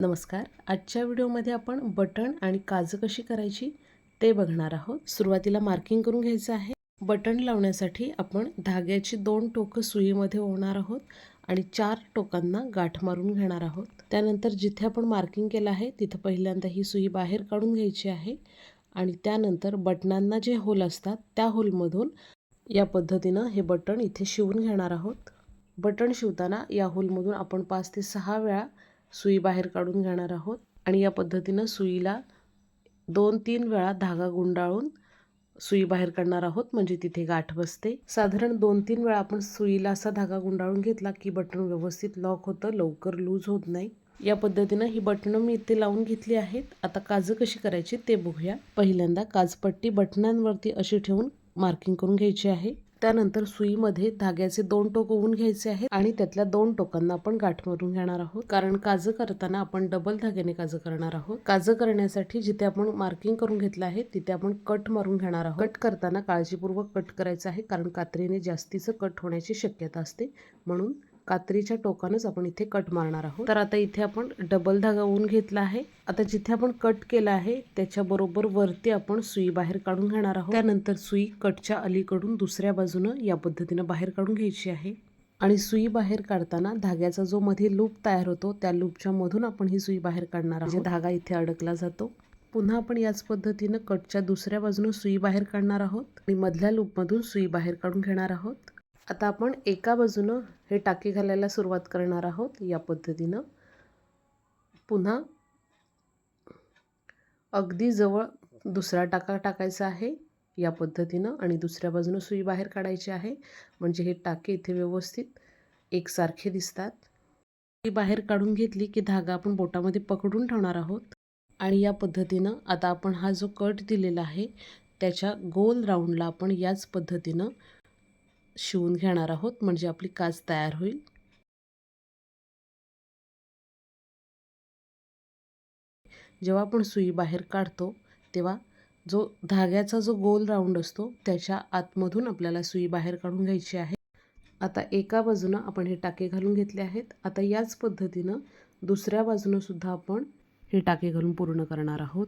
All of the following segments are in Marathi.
नमस्कार. आजच्या व्हिडिओमध्ये आपण बटण आणि काजं कशी करायची ते बघणार आहोत. सुरुवातीला मार्किंग करून घ्यायचं आहे. बटण लावण्यासाठी आपण धाग्याची दोन टोकं सुईमध्ये ओढणार आहोत आणि चार टोकांना गाठ मारून घेणार आहोत. त्यानंतर जिथे आपण मार्किंग केलं आहे तिथं पहिल्यांदा ही सुई बाहेर काढून घ्यायची आहे आणि त्यानंतर बटणांना जे होल असतात त्या होलमधून या पद्धतीनं हे बटण इथे शिवून घेणार आहोत. बटण शिवताना या होलमधून आपण पाच ते सहा वेळा सुई बाहेर काढून घेणार आहोत. आणि या पद्धतीनं सुईला दोन तीन वेळा धागा गुंडाळून सुई बाहेर काढणार आहोत म्हणजे तिथे गाठ बसते. साधारण दोन तीन वेळा आपण सुईला असा धागा गुंडाळून घेतला की बटन व्यवस्थित लॉक होतं लवकर लूज होत नाही. या पद्धतीनं ही बटणं मी इथे लावून घेतली आहेत. आता काजं कशी करायची ते बघूया. पहिल्यांदा काजपट्टी बटणांवरती अशी ठेवून मार्किंग करून घ्यायची आहे. त्यानंतर सुईमध्ये धाग्याचे दोन टोक ओवून घ्यायचे आहेत आणि त्यातल्या दोन टोकांना आपण गाठ मारून घेणार आहोत. कारण काजं करताना आपण डबल धाग्याने काजं करणार आहोत. काजं करण्यासाठी जिथे आपण मार्किंग करून घेतलं आहे तिथे आपण कट मारून घेणार आहोत. कट करताना काळजीपूर्वक कट करायचं आहे कारण कात्रीने जास्तीचं कट होण्याची शक्यता असते. म्हणून कात्रीच्या टोकानच आपण इथे कट मारणार आहोत. तर आता इथे आपण डबल धागा ऊन घेतला आहे. आता जिथे आपण कट केला आहे त्याच्याबरोबर वरती आपण सुई बाहेर काढून घेणार आहोत. त्यानंतर सुई कटच्या अलीकडून दुसऱ्या बाजूनं या पद्धतीनं बाहेर काढून घ्यायची आहे. आणि सुई बाहेर काढताना धाग्याचा जो मध्ये लूप तयार होतो त्या लूपच्या मधून आपण ही सुई बाहेर काढणार आहोत. म्हणजे धागा इथे अडकला जातो. पुन्हा आपण याच पद्धतीनं कटच्या दुसऱ्या बाजूनं सुई बाहेर काढणार आहोत. आणि मधल्या लूपमधून सुई बाहेर काढून घेणार आहोत. आता आपण एका बाजूनं हे टाके घालायला सुरुवात करणार आहोत या पद्धतीनं. पुन्हा अगदी जवळ दुसरा टाका टाकायचा आहे या पद्धतीनं आणि दुसऱ्या बाजूनं सुई बाहेर काढायची आहे. म्हणजे हे टाके इथे व्यवस्थित एकसारखे दिसतात. ती बाहेर काढून घेतली की धागा आपण बोटामध्ये पकडून ठेवणार आहोत. आणि या पद्धतीनं आता आपण हा जो कट दिलेला आहे त्याच्या गोल राऊंडला आपण याच पद्धतीनं शिवून घेणार आहोत म्हणजे आपली काच तयार होईल. जेव्हा आपण सुई बाहेर काढतो तेव्हा जो धाग्याचा जो गोल राऊंड असतो त्याच्या आतमधून आपल्याला सुई बाहेर काढून घ्यायची आहे. आता एका बाजूनं आपण हे टाके घालून घेतले आहेत. आता याच पद्धतीनं दुसऱ्या बाजूनं सुद्धा आपण हे टाके घालून पूर्ण करणार आहोत.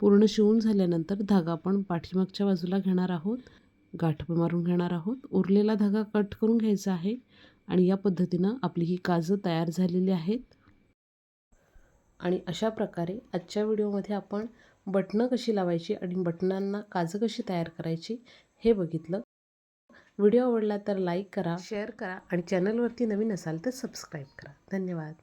पूर्ण शिवून झाल्यानंतर धागा आपण पाठीमागच्या बाजूला घेणार आहोत. गाठ मारून घेणार आहोत. उरलेला धागा कट करून घ्यायचा आहे आणि या पद्धतीनं आपली ही काजं तयार झालेली आहेत. आणि अशा प्रकारे आजच्या व्हिडिओमध्ये आपण बटणं कशी लावायची आणि बटनांना काजं कशी तयार करायची हे बघितलं. व्हिडिओ आवडला तर लाईक करा शेअर करा आणि चॅनलवरती नवीन असाल तर सबस्क्राईब करा. धन्यवाद.